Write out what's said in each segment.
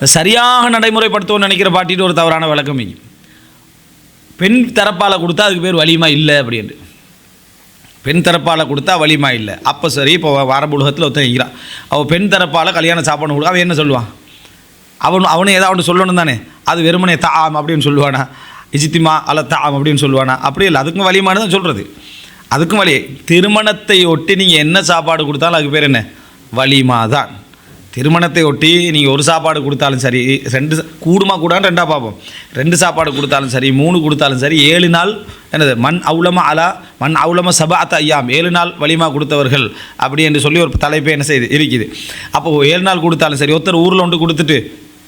சரியாக நடைமுறைப்படுத்தணும்னு நினைக்கிற பாட்டிட்டு ஒரு தவறான விளக்கம் பெண் தரப்பால் கொடுத்தா அதுக்கு பேர் வலிமா இல்லை அப்படின்ட்டு. பெண் தரப்பால் கொடுத்தா வலிமா இல்லை. அப்போ சரி இப்போ அரபு உலகத்தில் ஒருத்தன் இருக்கிறான் அவள் பெண் தரப்பால் கல்யாணம் சாப்பாடு கொடுக்க அவன் என்ன சொல்லுவான்? அவன் அவனு ஏதாவது ஒன்று சொல்லணும் தானே. அது வெறுமனே தாம் அப்படின்னு சொல்லுவானா? இஜித்திமா அல்ல தாம் அப்படின்னு சொல்லுவானா? அப்படி இல்லை அதுக்கும் வலிமானு தான் சொல்கிறது அதுக்கும் வழி திருமணத்தை ஒட்டி நீங்கள் என்ன சாப்பாடு கொடுத்தாலும் அதுக்கு பேர் என்ன? வலிமா தான். திருமணத்தை ஒட்டி நீங்கள் ஒரு சாப்பாடு கொடுத்தாலும் சரி ரெண்டு சா- கூடுமா கூடான்னு ரெண்டாக பார்ப்போம். ரெண்டு சாப்பாடு கொடுத்தாலும் சரி மூணு கொடுத்தாலும் சரி ஏழு நாள் என்னது மண் அவுலமா அலா மண் அவுலம சபாத் ஐயாம் ஏழு நாள் வலிமா கொடுத்தவர்கள் அப்படி என்று சொல்லி ஒரு தலைப்பே என்ன செய்யுது இருக்குது. அப்போது ஏழு நாள் கொடுத்தாலும் சரி ஒருத்தர் ஊரில் ஒன்று கொடுத்துட்டு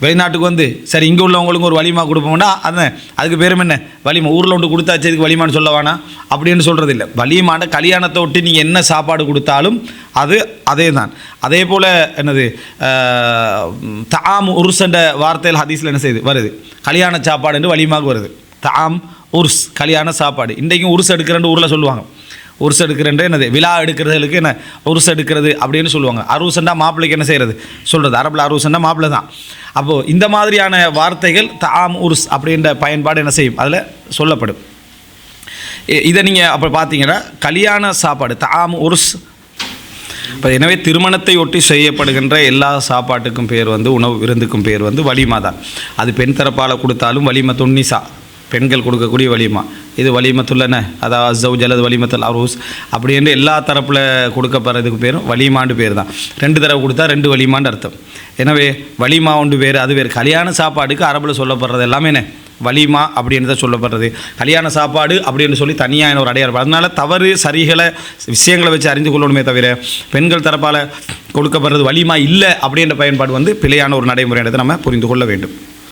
வெளிநாட்டுக்கு வந்து சரி இங்கே உள்ளவங்களுக்கு ஒரு வலிமா கொடுப்போம்னா அந்த அதுக்கு பேரும் என்ன? வலிமா ஊரில் ஒன்று கொடுத்தாச்சு இதுக்கு வலிமான்னு சொல்ல வேணாம் அப்படின்னு சொல்கிறது இல்லை வலிமான கல்யாணத்தை ஒட்டி நீங்கள் என்ன சாப்பாடு கொடுத்தாலும் அது அதே தான் அதே போல் என்னது தாம் உருசண்ட வார்த்தையில் ஹதீஸில் என்ன செய்யுது வருது. கல்யாண சாப்பாடு என்று வலிமாக வருது. தாம் உருஸ் கல்யாண சாப்பாடு. இன்றைக்கும் உருஸ் எடுக்கிறேன்னு ஊரில் சொல்லுவாங்க. உருஸ் எடுக்கிறேன் என்னது விழா எடுக்கிறதுக்கு என்ன உருஸ் எடுக்கிறது அப்படின்னு சொல்லுவாங்க. அரூசண்டா மாப்பிள்ளைக்கு என்ன செய்கிறது சொல்கிறது அரபில் அரூசண்டா மாப்பிள்ளை தான். அப்போது இந்த மாதிரியான வார்த்தைகள் தாம் உருஸ் அப்படின்ற பயன்பாடு என்ன செய்யும்? அதில் சொல்லப்படும். இ- இதை நீங்கள் அப்போ பார்த்தீங்கன்னா கல்யாண சாப்பாடு தாம் உருஸ் இப்போ எனவே திருமணத்தை ஒட்டி செய்யப்படுகின்ற எல்லா சாப்பாட்டுக்கும் பேர் வந்து உணவு விருந்துக்கும் பேர் வந்து வலிமா தான் அது பெண் தரப்பால் கொடுத்தாலும் வலிம தொன்னிசா. பெண்கள் கொடுக்கக்கூடிய வலிமா. இது வலிமத்துள்ளன அதாவது ஜவுஜ் ஜலது வலிமத்தல் அரூஸ். அப்படின்னு எல்லா தரப்பில் கொடுக்கப்படுறதுக்கு பேரும் வலிமாண்டு பேர் தான். ரெண்டு தடவை கொடுத்தா ரெண்டு வலிமாண்டு அர்த்தம். எனவே வலிமா உண்டு பேர் அது வேறு. கல்யாண சாப்பாடுக்கு அரபில் சொல்லப்படுறது எல்லாமே என்ன? வலிமா அப்படின்னு தான் சொல்லப்படுறது. கல்யாண சாப்பாடு அப்படின்னு சொல்லி தனியாக ஒரு அடையாளம். அதனால் தவறு சரிகளை விஷயங்களை வச்சு அறிந்து கொள்ளணுமே தவிர பெண்கள் தரப்பால் கொடுக்கப்படுறது வலிமா இல்லை அப்படின்ற பயன்பாடு வந்து பிழையான ஒரு நடைமுறைன்றதை நம்ம புரிந்து கொள்ள வேண்டும்.